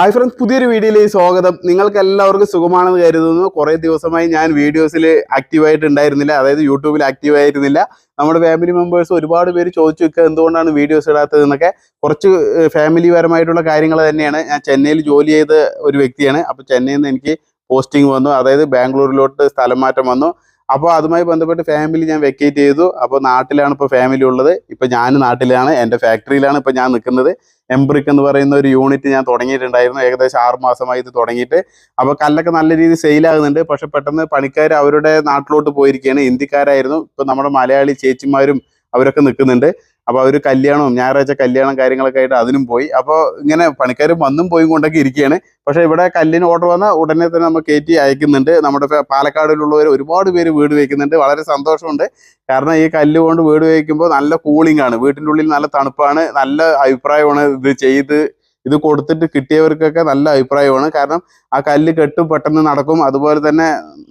Hi friends പുതിയൊരു വീഡിയോയിലേക്ക് സ്വാഗതം. നിങ്ങൾക്ക് എല്ലാവർക്കും സുഖമാണെന്ന് കരുതുന്നു. കുറേ ദിവസമായി ഞാൻ വീഡിയോസിൽ ആക്റ്റീവായിട്ട് ഉണ്ടായിരുന്നില്ല അതായത് യൂട്യൂബിൽ ആക്റ്റീവ് ആയിരുന്നില്ല. നമ്മുടെ ഫാമിലി മെമ്പേഴ്സ് ഒരുപാട് പേര് ചോദിച്ചു വെക്കുക എന്തുകൊണ്ടാണ് വീഡിയോസ് ഇടാത്തത് എന്നൊക്കെ. കുറച്ച് ഫാമിലി പരമായിട്ടുള്ള കാര്യങ്ങൾ തന്നെയാണ്. ഞാൻ ചെന്നൈയിൽ ജോലി ചെയ്ത ഒരു വ്യക്തിയാണ്. അപ്പോൾ ചെന്നൈയിൽ നിന്ന് എനിക്ക് പോസ്റ്റിംഗ് വന്നു. അതായത് ബാംഗ്ലൂരിലോട്ട് സ്ഥലം മാറ്റം വന്നു. അപ്പോൾ അതുമായി ബന്ധപ്പെട്ട് ഫാമിലി ഞാൻ വെക്കേറ്റ് ചെയ്തു. അപ്പോൾ നാട്ടിലാണ് ഇപ്പോൾ ഫാമിലി ഉള്ളത്. ഇപ്പോൾ ഞാൻ നാട്ടിലാണ്. എന്റെ ഫാക്ടറിയിലാണ് ഇപ്പോൾ ഞാൻ നിൽക്കുന്നത്. എംബ്രിക് എന്ന് പറയുന്ന ഒരു യൂണിറ്റ് ഞാൻ തുടങ്ങിയിട്ടുണ്ടായിരുന്നു. ഏകദേശം ആറ് മാസമായി ഇത് തുടങ്ങിയിട്ട്. അപ്പോൾ കല്ലൊക്കെ നല്ല രീതിയിൽ സെയിലാകുന്നുണ്ട് പക്ഷെ പെട്ടെന്ന് പണിക്കാർ അവരുടെ നാട്ടിലോട്ട് പോയിരിക്കുകയാണ്. ഹിന്ദിക്കാരായിരുന്നു ഇപ്പോൾ നമ്മുടെ മലയാളി ചേച്ചിമാരും അവരൊക്കെ നിൽക്കുന്നുണ്ട്. അപ്പോൾ അവർ കല്യാണവും ഞായറാഴ്ച കല്യാണം കാര്യങ്ങളൊക്കെ ആയിട്ട് അതിനും പോയി. അപ്പോൾ ഇങ്ങനെ പണിക്കാർ വന്നും പോയും കൊണ്ടൊക്കെ ഇരിക്കുകയാണ്. പക്ഷേ ഇവിടെ കല്ലിന് ഓർഡർ വന്ന ഉടനെ തന്നെ നമ്മൾ കയറ്റി അയക്കുന്നുണ്ട്. നമ്മുടെ പാലക്കാടിലുള്ളവർ ഒരുപാട് പേര് വീട് വയ്ക്കുന്നുണ്ട് വളരെ സന്തോഷമുണ്ട്. കാരണം ഈ കല്ല് കൊണ്ട് വീട് വയ്ക്കുമ്പോൾ നല്ല കൂളിംഗ് ആണ്. വീട്ടിന്റെ ഉള്ളിൽ നല്ല തണുപ്പാണ്. നല്ല അഭിപ്രായമാണ് ഇത് ചെയ്ത് ഇത് കൊടുത്തിട്ട് കിട്ടിയവർക്കൊക്കെ നല്ല അഭിപ്രായമാണ്. കാരണം ആ കല്ല് കെട്ടും പെട്ടെന്ന് നടക്കും. അതുപോലെ തന്നെ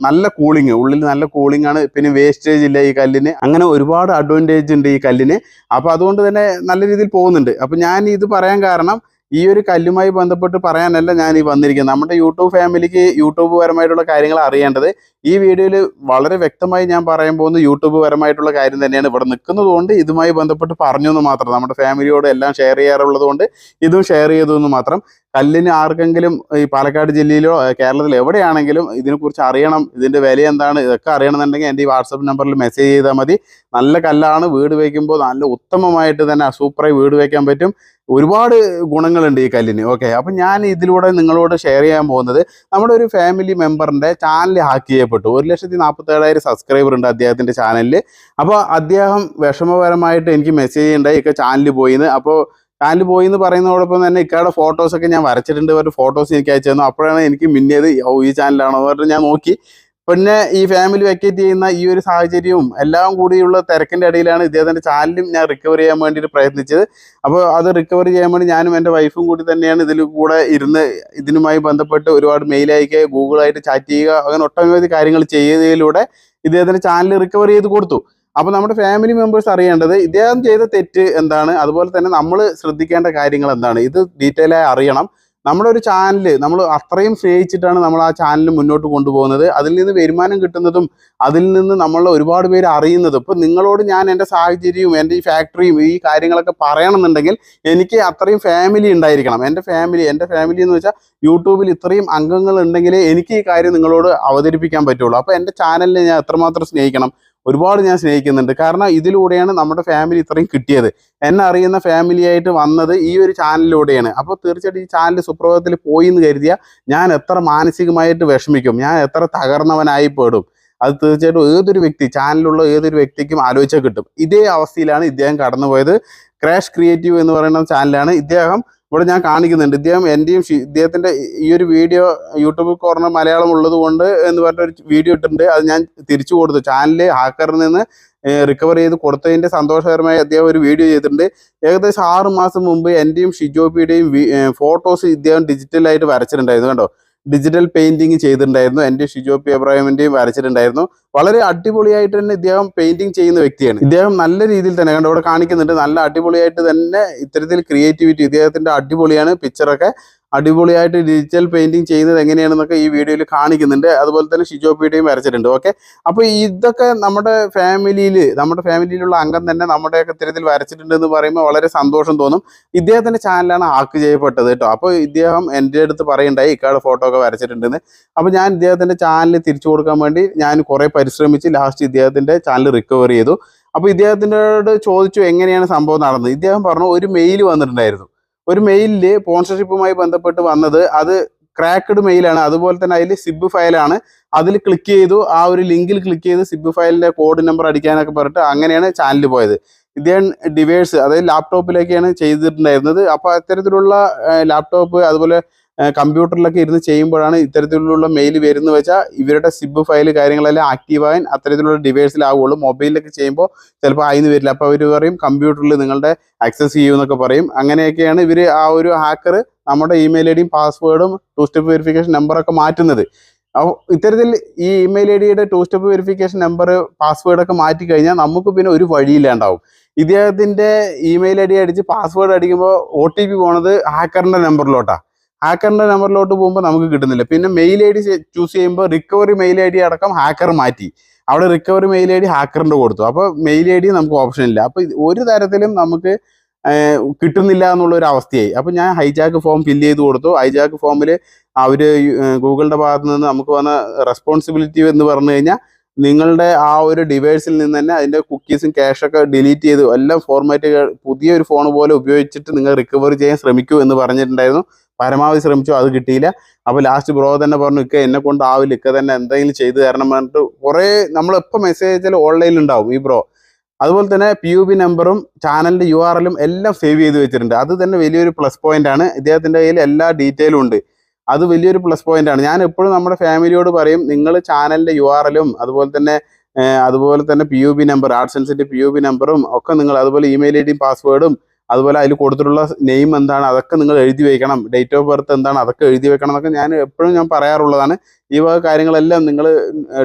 നല്ല കൂളിങ് ഉള്ളിൽ നല്ല കൂളിംഗ് ആണ്. പിന്നെ വേസ്റ്റേജ് ഇല്ല ഈ കല്ലിന്. അങ്ങനെ ഒരുപാട് അഡ്വാന്റേജ് ഉണ്ട് ഈ കല്ലിന്. അപ്പോൾ അതുകൊണ്ട് തന്നെ നല്ല രീതിയിൽ പോകുന്നുണ്ട്. അപ്പോൾ ഞാൻ ഇത് പറയാൻ കാരണം ഈ ഒരു കല്ലുമായി ബന്ധപ്പെട്ട് പറയാനല്ല ഞാൻ ഈ വന്നിരിക്കുന്നത്. നമ്മുടെ യൂട്യൂബ് ഫാമിലിക്ക് യൂട്യൂബ് പരമായിട്ടുള്ള കാര്യങ്ങൾ അറിയേണ്ടത് ഈ വീഡിയോയിൽ വളരെ വ്യക്തമായി ഞാൻ പറയാൻ പോകുന്ന യൂട്യൂബ് പരമായിട്ടുള്ള കാര്യം തന്നെയാണ്. ഇവിടെ നിൽക്കുന്നതുകൊണ്ട് ഇതുമായി ബന്ധപ്പെട്ട് പറഞ്ഞു എന്ന് മാത്രം. നമ്മുടെ ഫാമിലിയോട് എല്ലാം ഷെയർ ചെയ്യാറുള്ളത് കൊണ്ട് ഇതും ഷെയർ ചെയ്തു എന്ന് മാത്രം. കല്ലിന് ആർക്കെങ്കിലും ഈ പാലക്കാട് ജില്ലയിലോ കേരളത്തിൽ എവിടെയാണെങ്കിലും ഇതിനെക്കുറിച്ച് അറിയണം. ഇതിന്റെ വില എന്താണ്? ഇതൊക്കെ അറിയണമെന്നുണ്ടെങ്കിൽ എന്റെ ഈ വാട്സപ്പ് നമ്പറിൽ മെസ്സേജ് ചെയ്താൽ മതി. നല്ല കല്ലാണ് വീട് വയ്ക്കുമ്പോൾ നല്ല ഉത്തമമായിട്ട് തന്നെ സൂപ്പറായി വീട് വയ്ക്കാൻ പറ്റും. ഒരുപാട് ഗുണങ്ങളുണ്ട് ഈ കല്ലിന്. ഓക്കെ അപ്പം ഞാൻ ഇതിലൂടെ നിങ്ങളോട് ഷെയർ ചെയ്യാൻ പോകുന്നത് നമ്മുടെ ഒരു ഫാമിലി മെമ്പറിന്റെ ചാനൽ ഹാക്ക് ചെയ്യപ്പെട്ടു. ഒരു ലക്ഷത്തി നാൽപ്പത്തേഴായിരം സബ്സ്ക്രൈബർ ഉണ്ട് അദ്ദേഹത്തിന്റെ ചാനലിൽ അപ്പോൾ അദ്ദേഹം വിഷമപരമായിട്ട് എനിക്ക് മെസ്സേജ് ചെയ്യേണ്ടായി ഒക്കെ ചാനലിൽ പോയിന്ന്. അപ്പോൾ ചാനൽ പോയി എന്ന് പറയുന്നതോടൊപ്പം തന്നെ ഇക്കയുടെ ഫോട്ടോസൊക്കെ ഞാൻ വരച്ചിട്ടുണ്ട്. ഒരു ഫോട്ടോസ് എനിക്ക് അയച്ചു തന്നു. അപ്പോഴാണ് എനിക്ക് മിന്നിയത് ഈ ചാനലാണോ എന്ന് പറഞ്ഞിട്ട് ഞാൻ നോക്കി. പിന്നെ ഈ ഫാമിലി വെക്കേറ്റ് ചെയ്യുന്ന ഈ ഒരു സാഹചര്യവും എല്ലാം കൂടിയുള്ള തിരക്കിന്റെ ഇടയിലാണ് ഇദ്ദേഹത്തിന്റെ ചാനലും ഞാൻ റിക്കവർ ചെയ്യാൻ വേണ്ടിയിട്ട് പ്രയത്നിച്ചത്. അപ്പോൾ അത് റിക്കവർ ചെയ്യാൻ വേണ്ടി ഞാനും എന്റെ വൈഫും കൂടി തന്നെയാണ് ഇതിൽ കൂടെ ഇരുന്ന് ഇതിനുമായി ബന്ധപ്പെട്ട് ഒരുപാട് മെയിൽ അയക്കുക ഗൂഗിളായിട്ട് ചാറ്റ് ചെയ്യുക അങ്ങനെ ഒട്ടനവധി കാര്യങ്ങൾ ചെയ്യുന്നതിലൂടെ ഇദ്ദേഹത്തിന്റെ ചാനൽ റിക്കവർ ചെയ്ത് കൊടുത്തു. അപ്പോൾ നമ്മുടെ ഫാമിലി മെമ്പേഴ്സ് അറിയേണ്ടത് ഇദ്ദേഹം ചെയ്ത തെറ്റ് എന്താണ്? അതുപോലെ തന്നെ നമ്മൾ ശ്രദ്ധിക്കേണ്ട കാര്യങ്ങൾ എന്താണ്? ഇത് ഡീറ്റെയിൽ ആയി അറിയണം. നമ്മുടെ ഒരു ചാനൽ നമ്മൾ അത്രയും സ്നേഹിച്ചിട്ടാണ് നമ്മൾ ആ ചാനൽ മുന്നോട്ട് കൊണ്ടുപോകുന്നത്. അതിൽ നിന്ന് വരുമാനം കിട്ടുന്നതും അതിൽ നിന്ന് നമ്മൾ ഒരുപാട് പേര് അറിയുന്നതും. ഇപ്പം നിങ്ങളോട് ഞാൻ എന്റെ സാഹചര്യവും എന്റെ ഈ ഫാക്ടറിയും ഈ കാര്യങ്ങളൊക്കെ പറയണമെന്നുണ്ടെങ്കിൽ എനിക്ക് അത്രയും ഫാമിലി ഉണ്ടായിരിക്കണം. എന്റെ ഫാമിലി എന്റെ ഫാമിലി എന്ന് വെച്ചാൽ യൂട്യൂബിൽ ഇത്രയും അംഗങ്ങൾ ഉണ്ടെങ്കിലേ എനിക്ക് ഈ കാര്യം നിങ്ങളോട് അവതരിപ്പിക്കാൻ പറ്റുള്ളൂ. അപ്പോൾ എന്റെ ചാനലിനെ ഞാൻ എത്രമാത്രം സ്നേഹിക്കണം? ഒരുപാട് ഞാൻ സ്നേഹിക്കുന്നുണ്ട്. കാരണം ഇതിലൂടെയാണ് നമ്മുടെ ഫാമിലി ഇത്രയും കിട്ടിയത്. എന്നെ അറിയുന്ന ഫാമിലി ആയിട്ട് വന്നത് ഈ ഒരു ചാനലിലൂടെയാണ് അപ്പോൾ തീർച്ചയായിട്ടും ഈ ചാനൽ സുപ്രഭാതത്തിൽ പോയി എന്ന് കരുതിയ ഞാൻ എത്ര മാനസികമായിട്ട് വിഷമിക്കും. ഞാൻ എത്ര തകർന്നവനായി പെടും. അത് തീർച്ചയായിട്ടും ഏതൊരു വ്യക്തി ചാനലിലുള്ള ഏതൊരു വ്യക്തിക്കും ആലോചിച്ചാൽ കിട്ടും. ഇതേ അവസ്ഥയിലാണ് ഇദ്ദേഹം കടന്നുപോയത്. ക്രാഷ് ക്രിയേറ്റീവ് എന്ന് പറയുന്ന ചാനലാണ് ഇദ്ദേഹം ഇവിടെ ഞാൻ കാണിക്കുന്നുണ്ട്. ഇദ്ദേഹം എന്റെയും ഇദ്ദേഹത്തിന്റെ ഈ ഒരു വീഡിയോ യൂട്യൂബ് കോർണർ മലയാളം ഉള്ളത് കൊണ്ട് എന്ന് പറഞ്ഞൊരു വീഡിയോ ഇട്ടിട്ടുണ്ട്. അത് ഞാൻ തിരിച്ചു കൊടുത്തു. ചാനൽ ഹാക്കറിൽ നിന്ന് റിക്കവർ ചെയ്ത് കൊടുത്തതിന്റെ സന്തോഷകരമായി അദ്ദേഹം ഒരു വീഡിയോ ചെയ്തിട്ടുണ്ട്. ഏകദേശം ആറ് മാസം മുമ്പ് എന്റെയും ഷിജോബിയുടെയും ഫോട്ടോസ് ഇദ്ദേഹം ഡിജിറ്റലായിട്ട് വരച്ചിട്ടുണ്ടായിരുന്നു. കണ്ടോ? ഡിജിറ്റൽ പെയിന്റിങ് ചെയ്തിട്ടുണ്ടായിരുന്നു. എന്റെ പി എബ്രാഹിമിന്റെയും വരച്ചിട്ടുണ്ടായിരുന്നു. വളരെ അടിപൊളിയായിട്ട് തന്നെ ഇദ്ദേഹം പെയിന്റിങ് ചെയ്യുന്ന വ്യക്തിയാണ്. ഇദ്ദേഹം നല്ല രീതിയിൽ തന്നെ കണ്ടോ ഇവിടെ കാണിക്കുന്നുണ്ട് നല്ല അടിപൊളിയായിട്ട് തന്നെ ഇത്തരത്തിൽ ക്രിയേറ്റിവിറ്റി ഇദ്ദേഹത്തിന്റെ അടിപൊളിയാണ് പിക്ചറൊക്കെ അടിപൊളിയായിട്ട് ഡിജിറ്റൽ പെയിന്റിങ് ചെയ്യുന്നത് എങ്ങനെയാണെന്നൊക്കെ ഈ വീഡിയോയിൽ കാണിക്കുന്നുണ്ട്. അതുപോലെ തന്നെ ഷിജോപ്പിയുടെയും വരച്ചിട്ടുണ്ട്. ഓക്കെ അപ്പോൾ ഇതൊക്കെ നമ്മുടെ ഫാമിലിയിൽ നമ്മുടെ ഫാമിലിയിലുള്ള അംഗം തന്നെ നമ്മുടെയൊക്കെ ഇത്തരത്തിൽ വരച്ചിട്ടുണ്ട് എന്ന് പറയുമ്പോൾ വളരെ സന്തോഷം തോന്നും. ഇദ്ദേഹത്തിന്റെ ചാനലാണ് ആക്ക് ചെയ്യപ്പെട്ടത് കേട്ടോ. അപ്പോൾ ഇദ്ദേഹം എന്റെ അടുത്ത് പറയണ്ടായി ഇക്കാട് ഫോട്ടോ ഒക്കെ വരച്ചിട്ടുണ്ടെന്ന്. അപ്പോൾ ഞാൻ ഇദ്ദേഹത്തിന്റെ ചാനൽ തിരിച്ചു കൊടുക്കാൻ വേണ്ടി ഞാൻ കുറേ പരിശ്രമിച്ച് ലാസ്റ്റ് ഇദ്ദേഹത്തിന്റെ ചാനൽ റിക്കവർ ചെയ്തു. അപ്പോൾ ഇദ്ദേഹത്തിനോട് ചോദിച്ചു എങ്ങനെയാണ് സംഭവം നടന്നത്. ഇദ്ദേഹം പറഞ്ഞു ഒരു മെയിൽ വന്നിട്ടുണ്ടായിരുന്നു. ഒരു മെയിലിൽ സ്പോൺസർഷിപ്പുമായി ബന്ധപ്പെട്ട് വന്നത് അത് ക്രാക്ക്ഡ് മെയിലാണ് അതുപോലെ തന്നെ അതിൽ സിബ് ഫയലാണ് അതിൽ ക്ലിക്ക് ചെയ്തു. ആ ഒരു ലിങ്കിൽ ക്ലിക്ക് ചെയ്ത് സിബ് ഫയലിന്റെ കോഡ് നമ്പർ അടിക്കാനൊക്കെ പറഞ്ഞിട്ട് അങ്ങനെയാണ് ചാനൽ പോയത്. ഇദ്ദേഹം ഡിവൈസ് അതായത് ലാപ്ടോപ്പിലേക്കാണ് ചെയ്തിട്ടുണ്ടായിരുന്നത്. അപ്പോൾ അത്തരത്തിലുള്ള ലാപ്ടോപ്പ് അതുപോലെ കമ്പ്യൂട്ടറിലൊക്കെ ഇരുന്ന് ചെയ്യുമ്പോഴാണ് ഇത്തരത്തിലുള്ള മെയിൽ വരുന്നത് വെച്ചാൽ ഇവരുടെ സിബ് ഫയൽ കാര്യങ്ങളെല്ലാം ആക്റ്റീവാകാൻ അത്തരത്തിലുള്ള ഡിവൈസിലാവുള്ളൂ മൊബൈലിലൊക്കെ ചെയ്യുമ്പോൾ ചിലപ്പോൾ അതിന് വരില്ല. അപ്പോൾ അവർ പറയും കമ്പ്യൂട്ടറിൽ നിങ്ങളുടെ ആക്സസ് ചെയ്യുമെന്നൊക്കെ പറയും. അങ്ങനെയൊക്കെയാണ് ഇവർ ആ ഒരു ഹാക്കർ നമ്മുടെ ഇമെയിൽ ഐ ഡിയും പാസ്വേഡും ടു സ്റ്റെപ്പ് വെരിഫിക്കേഷൻ നമ്പറൊക്കെ മാറ്റുന്നത്. അപ്പോൾ ഇത്തരത്തിൽ ഈ ഇമെയിൽ ഐ ഡിയുടെ ടു സ്റ്റെപ്പ് വെരിഫിക്കേഷൻ നമ്പർ പാസ്വേഡൊക്കെ മാറ്റി കഴിഞ്ഞാൽ നമുക്ക് പിന്നെ ഒരു വഴിയില്ലാണ്ടാവും ഇദ്ദേഹത്തിന്റെ ഇമെയിൽ ഐ ഡി അടിച്ച് പാസ്വേഡ് അടിക്കുമ്പോൾ ഒ ടി പി പോണത് ഹാക്കറിന്റെ നമ്പറിലോട്ടാണ് ഹാക്കറിന്റെ നമ്പറിലോട്ട് പോകുമ്പോൾ നമുക്ക് കിട്ടുന്നില്ല. പിന്നെ മെയിൽ ഐ ഡി ചൂസ് ചെയ്യുമ്പോൾ റിക്കവറി മെയിൽ ഐ ഡി അടക്കം ഹാക്കർ മാറ്റി. അവിടെ റിക്കവറി മെയിൽ ഐ ഡി ഹാക്കറിന്റെ കൊടുത്തു. അപ്പോൾ മെയിൽ ഐ ഡി നമുക്ക് ഓപ്ഷൻ ഇല്ല. അപ്പോൾ ഒരു തരത്തിലും നമുക്ക് കിട്ടുന്നില്ല എന്നുള്ള ഒരു അവസ്ഥയായി. അപ്പോൾ ഞാൻ ഹൈജാക്ക് ഫോം ഫില്ല് ചെയ്ത് കൊടുത്തു. ഹൈജാക്ക് ഫോമിൽ അവർ ഗൂഗിളിന്റെ ഭാഗത്ത് നിന്ന് നമുക്ക് വന്ന റെസ്പോൺസിബിലിറ്റി എന്ന് പറഞ്ഞു കഴിഞ്ഞാൽ നിങ്ങളുടെ ആ ഒരു ഡിവൈസിൽ നിന്ന് തന്നെ അതിന്റെ കുക്കീസും ക്യാഷൊക്കെ ഡിലീറ്റ് ചെയ്തു എല്ലാം ഫോർമാറ്റ് പുതിയ ഒരു ഫോൺ പോലെ ഉപയോഗിച്ചിട്ട് നിങ്ങൾ റിക്കവർ ചെയ്യാൻ ശ്രമിക്കൂ എന്ന് പറഞ്ഞിട്ടുണ്ടായിരുന്നു. പരമാവധി ശ്രമിച്ചു അത് കിട്ടിയില്ല. അപ്പോൾ ലാസ്റ്റ് ബ്രോ തന്നെ പറഞ്ഞു ഇക്ക എന്നെ കൊണ്ട് ആവില്ല ഇക്ക തന്നെ എന്തെങ്കിലും ചെയ്തു തരണം പറഞ്ഞിട്ട് കുറേ നമ്മൾ എപ്പോൾ മെസ്സേജ് അയച്ചാലും ഓൺലൈനിൽ ഉണ്ടാവും ഈ ബ്രോ അതുപോലെ തന്നെ പി യു ബി നമ്പറും ചാനലിന്റെ യു ആർ എല്ലും എല്ലാം സേവ് ചെയ്ത് വെച്ചിട്ടുണ്ട്. അത് തന്നെ വലിയൊരു പ്ലസ് പോയിന്റ് ആണ്. ഇദ്ദേഹത്തിന്റെ കയ്യിൽ എല്ലാ ഡീറ്റെയിലും ഉണ്ട്. അത് വലിയൊരു പ്ലസ് പോയിന്റ് ആണ്. ഞാൻ എപ്പോഴും നമ്മുടെ ഫാമിലിയോട് പറയും നിങ്ങൾ ചാനലിന്റെ യു ആർ എല്ലും അതുപോലെ തന്നെ അതുപോലെ തന്നെ പി യു ബി നമ്പർ ആർട്സ് ആർട്സൻസിന്റെ പി യു ബി നമ്പറും ഒക്കെ നിങ്ങൾ അതുപോലെ ഇമെയിൽ ഐ ഡിയും പാസ്വേഡും അതുപോലെ അതിൽ കൊടുത്തിട്ടുള്ള നെയിം എന്താണ് അതൊക്കെ നിങ്ങൾ എഴുതി വെക്കണം. ഡേറ്റ് ഓഫ് ബർത്ത് എന്താണ് അതൊക്കെ എഴുതി വെക്കണം എന്നൊക്കെ ഞാൻ എപ്പോഴും ഞാൻ പറയാറുള്ളതാണ്. ഈ വക കാര്യങ്ങളെല്ലാം നിങ്ങൾ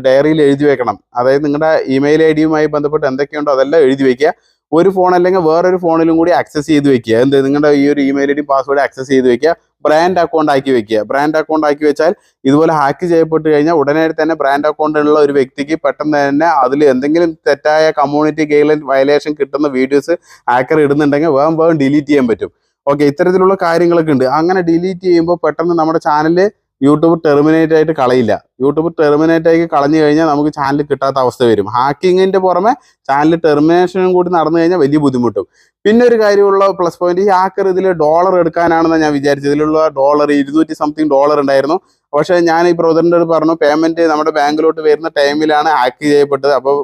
ഡയറിയിൽ എഴുതി വെക്കണം. അതായത് നിങ്ങളുടെ ഇമെയിൽ ഐ ഡിയുമായി ബന്ധപ്പെട്ട് എന്തൊക്കെയുണ്ടോ അതെല്ലാം എഴുതി വെക്കുക. ഒരു ഫോൺ അല്ലെങ്കിൽ വേറൊരു ഫോണിലും കൂടി ആക്സസ് ചെയ്ത് വെക്കുക. എന്ത് നിങ്ങളുടെ ഈ ഒരു email I D password access ചെയ്ത് വെക്കുക. ബ്രാൻഡ് അക്കൗണ്ട് ആക്കി വെക്കുക. ബ്രാൻഡ് അക്കൗണ്ട് ആക്കി വെച്ചാൽ ഇതുപോലെ ഹാക്ക് ചെയ്യപ്പെട്ട് കഴിഞ്ഞാൽ ഉടനെ തന്നെ ബ്രാൻഡ് അക്കൗണ്ട് ഉള്ള ഒരു വ്യക്തിക്ക് പെട്ടെന്ന് തന്നെ അതിൽ എന്തെങ്കിലും തെറ്റായ കമ്മ്യൂണിറ്റി ഗൈഡ്ലൈൻ വയലേഷൻ കിട്ടുന്ന വീഡിയോസ് ഹാക്കർ ഇടുന്നുണ്ടെങ്കിൽ വേഗം വേഗം ഡിലീറ്റ് ചെയ്യാൻ പറ്റും. ഓക്കെ ഇത്തരത്തിലുള്ള കാര്യങ്ങളൊക്കെ ഉണ്ട്. അങ്ങനെ ഡിലീറ്റ് ചെയ്യുമ്പോൾ പെട്ടെന്ന് നമ്മുടെ ചാനൽ യൂട്യൂബ് ടെർമിനേറ്റ് ആയിട്ട് കളയില്ല. യൂട്യൂബ് ടെർമിനേറ്റ് ആയി കളഞ്ഞു കഴിഞ്ഞാൽ നമുക്ക് ചാനൽ കിട്ടാത്ത അവസ്ഥ വരും. ഹാക്കിങ്ങിന്റെ പുറമെ ചാനൽ ടെർമിനേഷനും കൂടി നടന്നു കഴിഞ്ഞാൽ വലിയ ബുദ്ധിമുട്ടും. പിന്നെ ഒരു കാര്യമുള്ള പ്ലസ് പോയിന്റ് ഈ ഹാക്കർ ഇതിൽ ഡോളർ എടുക്കാനാണെന്ന് ഞാൻ വിചാരിച്ചത്. ഇതിലുള്ള ഡോളർ ഇരുന്നൂറ്റി സംതിങ് ഡോളർ ഉണ്ടായിരുന്നു. പക്ഷേ ഞാൻ ഈ ബ്രദറിന്റെ അടുത്ത് പറഞ്ഞു പേയ്മെന്റ് നമ്മുടെ ബാങ്കിലോട്ട് വരുന്ന ടൈമിലാണ് ഹാക്ക് ചെയ്യപ്പെട്ടത്. അപ്പോൾ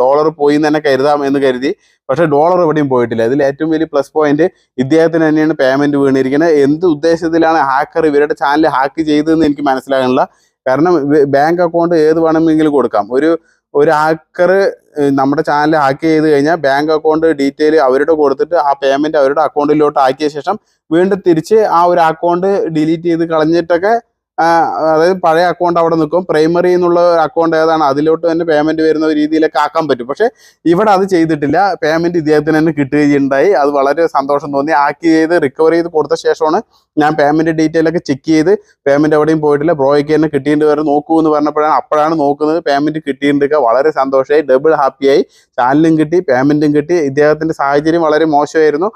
ഡോളർ പോയി എന്ന് തന്നെ കരുതാം എന്ന് കരുതി. പക്ഷേ ഡോളർ എവിടെയും പോയിട്ടില്ല. ഇതിൽ ഏറ്റവും വലിയ പ്ലസ് പോയിന്റ് ഇദ്ദേഹത്തിന് തന്നെയാണ് പേയ്മെന്റ് വീണിരിക്കുന്നത്. എന്ത് ഉദ്ദേശത്തിലാണ് ഹാക്കർ ഇവരുടെ ചാനൽ ഹാക്ക് ചെയ്തതെന്ന് എനിക്ക് മനസ്സിലാകുന്നില്ല. കാരണം ബാങ്ക് അക്കൗണ്ട് ഏത് വേണമെങ്കിലും കൊടുക്കാം. ഒരു ഒരു ഹാക്കർ നമ്മുടെ ചാനൽ ഹാക്ക് ചെയ്ത് കഴിഞ്ഞാൽ ബാങ്ക് അക്കൗണ്ട് ഡീറ്റെയിൽ അവരുടെ കൊടുത്തിട്ട് ആ പേയ്മെന്റ് അവരുടെ അക്കൗണ്ടിലോട്ട് ആക്കിയ ശേഷം വീണ്ടും തിരിച്ച് ആ ഒരു അക്കൗണ്ട് ഡിലീറ്റ് ചെയ്ത് കളഞ്ഞിട്ടൊക്കെ അതായത് പഴയ അക്കൗണ്ട് അവിടെ നിൽക്കും. പ്രൈമറി എന്നുള്ള അക്കൗണ്ട് ഏതാണ്? അതിലോട്ട് തന്നെ പേയ്മെന്റ് വരുന്ന രീതിയിലൊക്കെ ആക്കാൻ പറ്റും. പക്ഷെ ഇവിടെ അത് ചെയ്തിട്ടില്ല. പേയ്മെന്റ് ഇദ്ദേഹത്തിന് തന്നെ കിട്ടുകയുണ്ടായി. അത് വളരെ സന്തോഷം തോന്നി. ആക്കി ചെയ്ത് റിക്കവർ ചെയ്ത് കൊടുത്ത ശേഷമാണ് ഞാൻ പേയ്മെന്റ് ഡീറ്റെയിൽ ഒക്കെ ചെക്ക് ചെയ്ത് പേയ്മെന്റ് എവിടെയും പോയിട്ടില്ല. ബ്രോയ്ക്ക് തന്നെ കിട്ടിയിട്ട് വരെ നോക്കൂ എന്ന് പറഞ്ഞപ്പോഴാണ് അപ്പോഴാണ് നോക്കുന്നത് പേയ്മെന്റ് കിട്ടിയിട്ടുണ്ട് വളരെ സന്തോഷമായി. ഡബിൾ ഹാപ്പിയായി ചാനലും കിട്ടി പേയ്മെന്റും കിട്ടി. ഇദ്ദേഹത്തിന്റെ സാഹചര്യം വളരെ മോശമായിരുന്നു.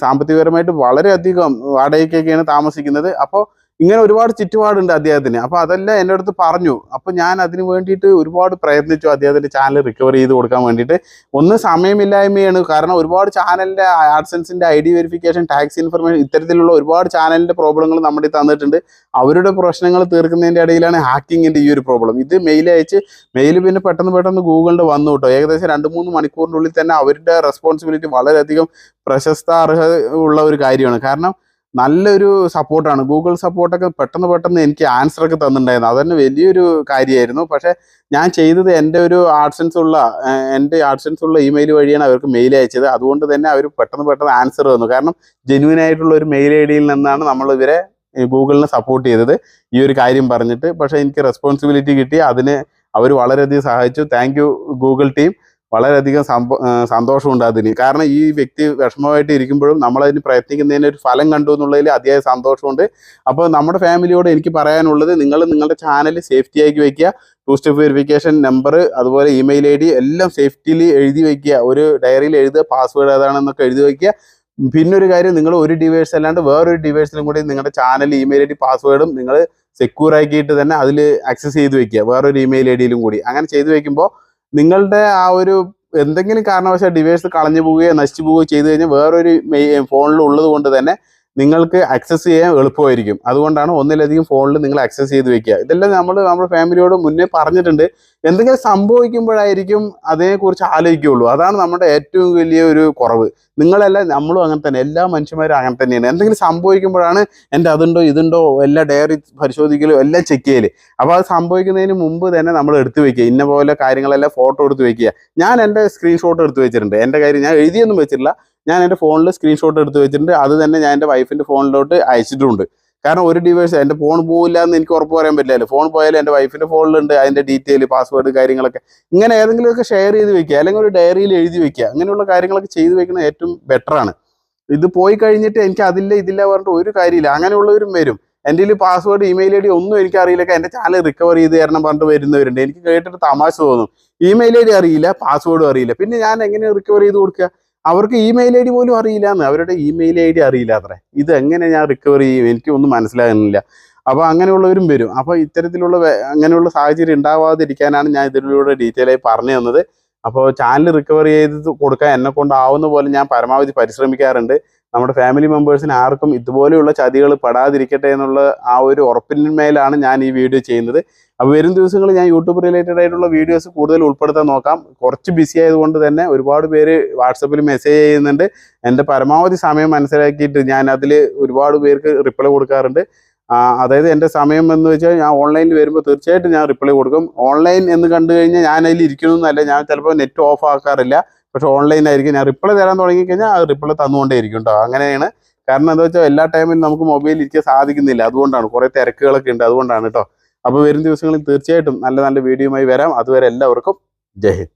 സാമ്പത്തികപരമായിട്ട് വളരെയധികം വാടകയ്ക്കൊക്കെയാണ് താമസിക്കുന്നത്. അപ്പോൾ ഇങ്ങനെ ഒരുപാട് ചുറ്റുപാടുണ്ട് അദ്ദേഹത്തിന്. അപ്പോൾ അതെല്ലാം എന്റെ അടുത്ത് പറഞ്ഞു. അപ്പോൾ ഞാൻ അതിന് വേണ്ടിയിട്ട് ഒരുപാട് പ്രയത്നിച്ചു അദ്ദേഹത്തിന്റെ ചാനൽ റിക്കവർ ചെയ്ത് കൊടുക്കാൻ വേണ്ടിയിട്ട്. ഒന്ന് സമയമില്ലായ്മയാണ്. കാരണം ഒരുപാട് ചാനലിന്റെ ആഡ്സൻസിന്റെ I D verification tax information ഇത്തരത്തിലുള്ള ഒരുപാട് ചാനലിന്റെ പ്രോബ്ലങ്ങൾ നമ്മുടെ തന്നിട്ടുണ്ട്. അവരുടെ പ്രശ്നങ്ങൾ തീർക്കുന്നതിന്റെ ഇടയിലാണ് ഹാക്കിങ്ങിന്റെ ഈ ഒരു പ്രോബ്ലം ഇത് മെയിൽ അയച്ച് മെയിൽ പിന്നെ പെട്ടെന്ന് പെട്ടെന്ന് ഗൂഗിളിന്റെ വന്നു കേട്ടോ. ഏകദേശം രണ്ട് മൂന്ന് മണിക്കൂറിനുള്ളിൽ തന്നെ അവരുടെ റെസ്പോൺസിബിലിറ്റി വളരെയധികം പ്രശസ്ത അർഹ ഉള്ള ഒരു കാര്യമാണ്. കാരണം നല്ലൊരു സപ്പോർട്ടാണ്. ഗൂഗിൾ സപ്പോർട്ടൊക്കെ പെട്ടെന്ന് പെട്ടെന്ന് എനിക്ക് ആൻസർ ഒക്കെ തന്നിട്ടുണ്ടായിരുന്നു. അതന്നെ വലിയൊരു കാര്യമായിരുന്നു. പക്ഷെ ഞാൻ ചെയ്തത് എന്റെ ഒരു ആർട്സൻസ് ഉള്ള എന്റെ ആർട്സൻസ് ഉള്ള ഇമെയിൽ വഴിയാണ് അവർക്ക് മെയിൽ അയച്ചത്. അതുകൊണ്ട് തന്നെ അവർ പെട്ടെന്ന് പെട്ടെന്ന് ആൻസർ തന്നു. കാരണം ജെന്യൂൻ ആയിട്ടുള്ള ഒരു മെയിൽ ഐ ഡിയിൽ നിന്നാണ് നമ്മൾ ഇവരെ ഗൂഗിളിനെ സപ്പോർട്ട് ചെയ്തത്. ഈ ഒരു കാര്യം പറഞ്ഞിട്ട്. പക്ഷേ എനിക്ക് റെസ്പോൺസിബിലിറ്റി കിട്ടി. അതിന് അവർ വളരെയധികം സഹായിച്ചു. താങ്ക് ഗൂഗിൾ ടീം വളരെയധികം സന്തോഷമുണ്ട് അതിന് കാരണം ഈ വ്യക്തി വിഷമമായിട്ട് ഇരിക്കുമ്പോഴും നമ്മളതിന് പ്രയത്നിക്കുന്നതിന് ഒരു ഫലം കണ്ടു എന്നുള്ളതിൽ അതിയായ സന്തോഷമുണ്ട്. അപ്പോൾ നമ്മുടെ ഫാമിലിയോട് എനിക്ക് പറയാനുള്ളത് നിങ്ങൾ നിങ്ങളുടെ ചാനൽ സേഫ്റ്റി ആക്കി വയ്ക്കുക. ടു സ്റ്റെപ്പ് വെരിഫിക്കേഷൻ നമ്പർ അതുപോലെ ഇമെയിൽ ഐ ഡി എല്ലാം സേഫ്റ്റിയിൽ എഴുതി വയ്ക്കുക. ഒരു ഡയറിയിൽ എഴുതുക പാസ്വേഡ് ഏതാണെന്നൊക്കെ എഴുതി വയ്ക്കുക. പിന്നൊരു കാര്യം നിങ്ങൾ ഒരു ഡിവൈസ് അല്ലാണ്ട് വേറൊരു ഡിവൈസിലും കൂടി നിങ്ങളുടെ ചാനൽ ഇമെയിൽ ഐ ഡി പാസ്വേഡും നിങ്ങൾ സെക്യൂർ ആക്കിയിട്ട് തന്നെ അതിൽ ആക്സസ് ചെയ്ത് വെക്കുക വേറൊരു ഇമെയിൽ ഐ ഡിയിലും കൂടി. അങ്ങനെ ചെയ്ത് വെക്കുമ്പോൾ നിങ്ങളുടെ ആ ഒരു എന്തെങ്കിലും കാരണവശാൽ ഡിവൈസ് കളഞ്ഞു പോവുകയോ നശിച്ചു പോവുകയോ ചെയ്തു കഴിഞ്ഞാൽ വേറൊരു ഫോണിൽ ഉള്ളത് കൊണ്ട് തന്നെ നിങ്ങൾക്ക് ആക്സസ് ചെയ്യാൻ എളുപ്പമായിരിക്കും. അതുകൊണ്ടാണ് ഒന്നിലധികം ഫോണിൽ നിങ്ങൾ ആക്സസ് ചെയ്ത് വെക്കുക. ഇതെല്ലാം നമ്മൾ നമ്മുടെ ഫാമിലിയോട് മുന്നേ പറഞ്ഞിട്ടുണ്ട്. എന്തെങ്കിലും സംഭവിക്കുമ്പോഴായിരിക്കും അതിനെക്കുറിച്ച് ആലോചിക്കുകയുള്ളൂ. അതാണ് നമ്മുടെ ഏറ്റവും വലിയ ഒരു കുറവ്. നിങ്ങളെല്ലാം നമ്മളും അങ്ങനെ തന്നെ. എല്ലാ മനുഷ്യന്മാരും അങ്ങനെ തന്നെയാണ്. എന്തെങ്കിലും സംഭവിക്കുമ്പോഴാണ് എന്റെ അതുണ്ടോ ഇതുണ്ടോ എല്ലാ ഡയറി പരിശോധിക്കലും എല്ലാം ചെക്ക് ചെയ്യൽ. അപ്പോൾ അത് സംഭവിക്കുന്നതിന് മുമ്പ് തന്നെ നമ്മൾ എടുത്തു വെക്കുക. ഇന്ന പോലെ കാര്യങ്ങളെല്ലാം ഫോട്ടോ എടുത്ത് വെക്കുക. ഞാൻ എന്റെ സ്ക്രീൻഷോട്ട് എടുത്ത് വെച്ചിട്ടുണ്ട്. എന്റെ കാര്യം ഞാൻ എഴുതിയൊന്നും വെച്ചിട്ടില്ല. ഞാൻ എന്റെ ഫോണിൽ സ്ക്രീൻഷോട്ട് എടുത്ത് വെച്ചിട്ടുണ്ട്. അത് തന്നെ ഞാൻ എന്റെ വൈഫിന്റെ ഫോണിലോട്ട് അയച്ചിട്ടുണ്ട്. കാരണം ഒരു ഡിവൈസ് എന്റെ ഫോൺ പോകില്ല എന്ന് എനിക്ക് ഉറപ്പ് പറയാൻ പറ്റില്ലല്ലോ. ഫോൺ പോയാലും എന്റെ വൈഫിന്റെ ഫോണിലുണ്ട്. അതിന്റെ ഡീറ്റെയിൽ പാസ്വേഡ് കാര്യങ്ങളൊക്കെ. ഇങ്ങനെ ഏതെങ്കിലുമൊക്കെ ഷെയർ ചെയ്ത് വെക്കുക. അല്ലെങ്കിൽ ഒരു ഡയറിയിൽ എഴുതി വെക്കുക. അങ്ങനെയുള്ള കാര്യങ്ങളൊക്കെ ചെയ്ത് വെക്കുന്നത് ഏറ്റവും ബെറ്ററാണ് ഇത് പോയി കഴിഞ്ഞിട്ട് എനിക്ക് അതില്ല ഇതില്ല പറഞ്ഞിട്ട് ഒരു കാര്യമില്ല. അങ്ങനെയുള്ളവരും വരും. എന്റെ ഇതിൽ പാസ്വേഡ് ഇമെയിൽ ഐ ഡി ഒന്നും എനിക്ക് അറിയില്ലൊക്കെ എന്റെ ചാനൽ റിക്കവർ ചെയ്ത് തരണം പറഞ്ഞിട്ട് വരുന്നവരുണ്ട്. എനിക്ക് കേട്ടിട്ട് തമാശ തോന്നും. ഇമെയിൽ ഐ ഡി അറിയില്ല പാസ്വേഡും അറിയില്ല. പിന്നെ ഞാൻ എങ്ങനെ റിക്കവർ ചെയ്ത് കൊടുക്കുക? അവർക്ക് ഇമെയിൽ ഐ ഡി പോലും അറിയില്ല എന്ന് അവരുടെ ഇമെയിൽ ഐ ഡി അറിയില്ല അത്രേ. ഇത് എങ്ങനെ ഞാൻ റിക്കവർ ചെയ്യും? എനിക്കൊന്നും മനസ്സിലാകുന്നില്ല. അപ്പോൾ അങ്ങനെയുള്ളവരും വരും. അപ്പോൾ ഇത്തരത്തിലുള്ള അങ്ങനെയുള്ള സാഹചര്യം ഉണ്ടാവാതിരിക്കാനാണ് ഞാൻ ഇതിലൂടെ ഡീറ്റെയിൽ ആയി പറഞ്ഞു തന്നത്. അപ്പോൾ ചാനൽ റിക്കവർ ചെയ്ത് കൊടുക്കാൻ എന്നെ കൊണ്ടാവുന്ന പോലെ ഞാൻ പരമാവധി പരിശ്രമിക്കാറുണ്ട്. നമ്മുടെ ഫാമിലി മെമ്പേഴ്സിന് ആർക്കും ഇതുപോലെയുള്ള ചതികൾ പെടാതിരിക്കട്ടെ എന്നുള്ള ആ ഒരു ഉറപ്പിന്മേലാണ് ഞാൻ ഈ വീഡിയോ ചെയ്യുന്നത്. അപ്പോൾ വരും ദിവസങ്ങളിൽ ഞാൻ യൂട്യൂബ് റിലേറ്റഡ് ആയിട്ടുള്ള വീഡിയോസ് കൂടുതൽ ഉൾപ്പെടുത്താൻ നോക്കാം. കുറച്ച് ബിസി ആയതുകൊണ്ട് തന്നെ ഒരുപാട് പേര് വാട്സപ്പിൽ മെസ്സേജ് ചെയ്യുന്നുണ്ട്. എന്റെ പരമാവധി സമയം മനസ്സിലാക്കിയിട്ട് ഞാൻ അതിൽ ഒരുപാട് പേർക്ക് റിപ്ലൈ കൊടുക്കാറുണ്ട്. അതായത് എന്റെ സമയം എന്ന് വെച്ചാൽ ഞാൻ ഓൺലൈനിൽ വരുമ്പോൾ തീർച്ചയായിട്ടും ഞാൻ റിപ്ലൈ കൊടുക്കും. ഓൺലൈൻ എന്ന് കണ്ടു കഴിഞ്ഞാൽ ഞാൻ അതിൽ ഇരിക്കുന്നൊന്നുമല്ല ഞാൻ ചിലപ്പോൾ നെറ്റ് ഓഫ് ആക്കാറില്ല. പക്ഷെ ഓൺലൈൻ ആയിരിക്കും. ഞാൻ റിപ്ലൈ തരാൻ തുടങ്ങിക്കഴിഞ്ഞാൽ ആ റിപ്ലൈ തന്നുകൊണ്ടേ ഇരിക്കും കേട്ടോ അങ്ങനെയാണ്. കാരണം എന്താ വെച്ചാൽ എല്ലാ ടൈമിലും നമുക്ക് മൊബൈലിൽ ഇരിക്കാൻ സാധിക്കുന്നില്ല. അതുകൊണ്ടാണ്. കുറേ തിരക്കുകളൊക്കെ ഉണ്ട്. അതുകൊണ്ടാണ് കേട്ടോ അപ്പോൾ വരും ദിവസങ്ങളിൽ തീർച്ചയായിട്ടും നല്ല നല്ല വീഡിയോയുമായി വരാം. അതുവരെ എല്ലാവർക്കും ജയ് ഹിന്ദ്.